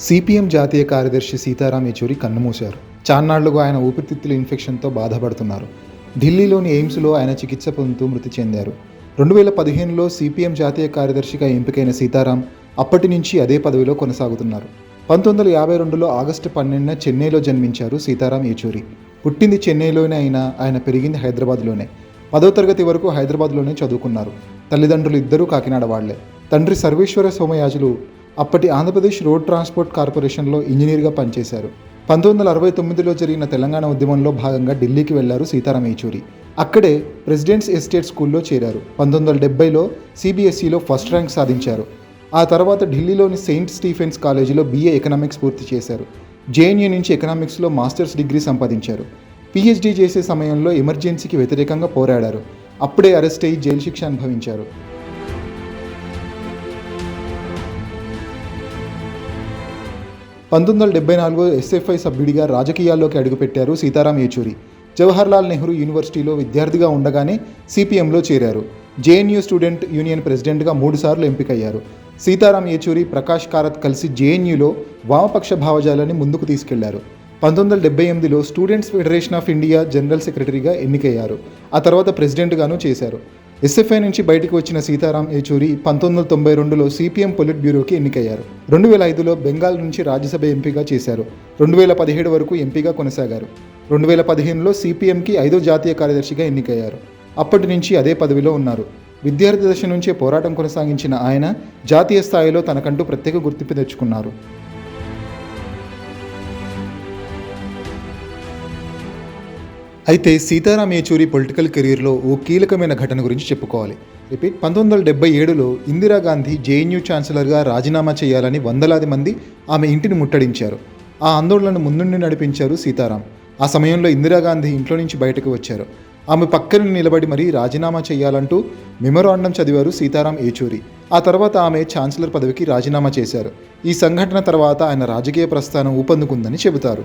CPM జాతీయ కార్యదర్శి సీతారాం యెచూరి కన్నుమూశారు. చాన్నాళ్ళుగా ఆయన ఊపిరితిత్తుల ఇన్ఫెక్షన్తో బాధపడుతున్నారు. ఢిల్లీలోని ఎయిమ్స్లో ఆయన చికిత్స పొందుతూ మృతి చెందారు. రెండు వేల పదిహేనులో సిపిఎం జాతీయ కార్యదర్శిగా ఎంపికైన సీతారాం అప్పటి నుంచి అదే పదవిలో కొనసాగుతున్నారు. పంతొమ్మిది వందల యాభై రెండులో ఆగస్టు పన్నెండున చెన్నైలో జన్మించారు సీతారాం యెచూరి. పుట్టింది చెన్నైలోనే అయినా ఆయన పెరిగింది హైదరాబాద్లోనే. పదో తరగతి వరకు హైదరాబాద్లోనే చదువుకున్నారు. తల్లిదండ్రులు ఇద్దరూ కాకినాడ వాళ్ళే. తండ్రి సర్వేశ్వర సోమయాజులు అప్పటి ఆంధ్రప్రదేశ్ రోడ్ ట్రాన్స్పోర్ట్ కార్పొరేషన్లో ఇంజనీర్గా పనిచేశారు. పంతొమ్మిది వందల అరవై తొమ్మిదిలో జరిగిన తెలంగాణ ఉద్యమంలో భాగంగా ఢిల్లీకి వెళ్ళారు సీతారాం యేచూరి. అక్కడే ప్రెసిడెంట్స్ ఎస్టేట్ స్కూల్లో చేరారు. పంతొమ్మిది వందల డెబ్బైలో సిబిఎస్ఈలో ఫస్ట్ ర్యాంక్ సాధించారు. ఆ తర్వాత ఢిల్లీలోని సెయింట్ స్టీఫెన్స్ కాలేజీలో బీఏ ఎకనామిక్స్ పూర్తి చేశారు. జేఎన్యూ నుంచి ఎకనామిక్స్లో మాస్టర్స్ డిగ్రీ సంపాదించారు. పిహెచ్డీ చేసే సమయంలో ఎమర్జెన్సీకి వ్యతిరేకంగా పోరాడారు. అప్పుడే అరెస్ట్ అయ్యి జైలు శిక్ష అనుభవించారు. పంతొమ్మిది వందల డెబ్బై నాలుగు ఎస్ఎఫ్ఐ సభ్యుడిగా రాజకీయాల్లోకి అడుగుపెట్టారు సీతారాం యేచూరి. జవహర్లాల్ నెహ్రూ యూనివర్సిటీలో విద్యార్థిగా ఉండగానే సిపిఎంలో చేరారు. జేఎన్యూ స్టూడెంట్ యూనియన్ ప్రెసిడెంట్గా మూడుసార్లు ఎంపికయ్యారు. సీతారాం యేచూరి ప్రకాష్ కారత్ కలిసి జేఎన్యూలో వామపక్ష భావజాలాన్ని ముందుకు తీసుకెళ్ళారు. పంతొమ్మిది వందల డెబ్బై ఎనిమిదిలో students federation of India general సెక్రటరీగా ఎన్నికయ్యారు. ఆ తర్వాత ప్రెసిడెంట్గాను చేశారు. ఎస్ఎఫ్ఐ నుంచి బయటకు వచ్చిన సీతారాం యేచూరి పంతొమ్మిది వందల తొంభై రెండులో సిపిఎం పొలిట్ బ్యూరోకి ఎన్నికయ్యారు. రెండు వేల ఐదులో బెంగాల్ నుంచి రాజ్యసభ ఎంపీగా చేశారు. రెండు వేల పదిహేడు వరకు ఎంపీగా కొనసాగారు. రెండు వేల పదిహేనులో సిపిఎంకి ఐదో జాతీయ కార్యదర్శిగా ఎన్నికయ్యారు. అప్పటి నుంచి అదే పదవిలో ఉన్నారు. విద్యార్థి దశ నుంచే పోరాటం కొనసాగించిన ఆయన జాతీయ స్థాయిలో తనకంటూ ప్రత్యేక గుర్తింపు తెచ్చుకున్నారు. అయితే సీతారాం యేచూరి పొలిటికల్ కెరీర్లో ఓ కీలకమైన ఘటన గురించి చెప్పుకోవాలి. రిపీట్ పంతొమ్మిది వందల డెబ్బై ఏడులో ఇందిరాగాంధీ జేఎన్యూ ఛాన్సలర్గా రాజీనామా చేయాలని వందలాది మంది ఆమె ఇంటిని ముట్టడించారు. ఆ ఆందోళనను ముందుండి నడిపించారు సీతారాం. ఆ సమయంలో ఇందిరాగాంధీ ఇంట్లో నుంచి బయటకు వచ్చారు. ఆమె పక్కన నిలబడి మరీ రాజీనామా చేయాలంటూ మెమొరాండం చదివారు సీతారాం ఏచూరి ఆ తర్వాత ఆమె ఛాన్సలర్ పదవికి రాజీనామా చేశారు. ఈ సంఘటన తర్వాత ఆయన రాజకీయ ప్రస్థానం ఊపందుకుందని చెబుతారు.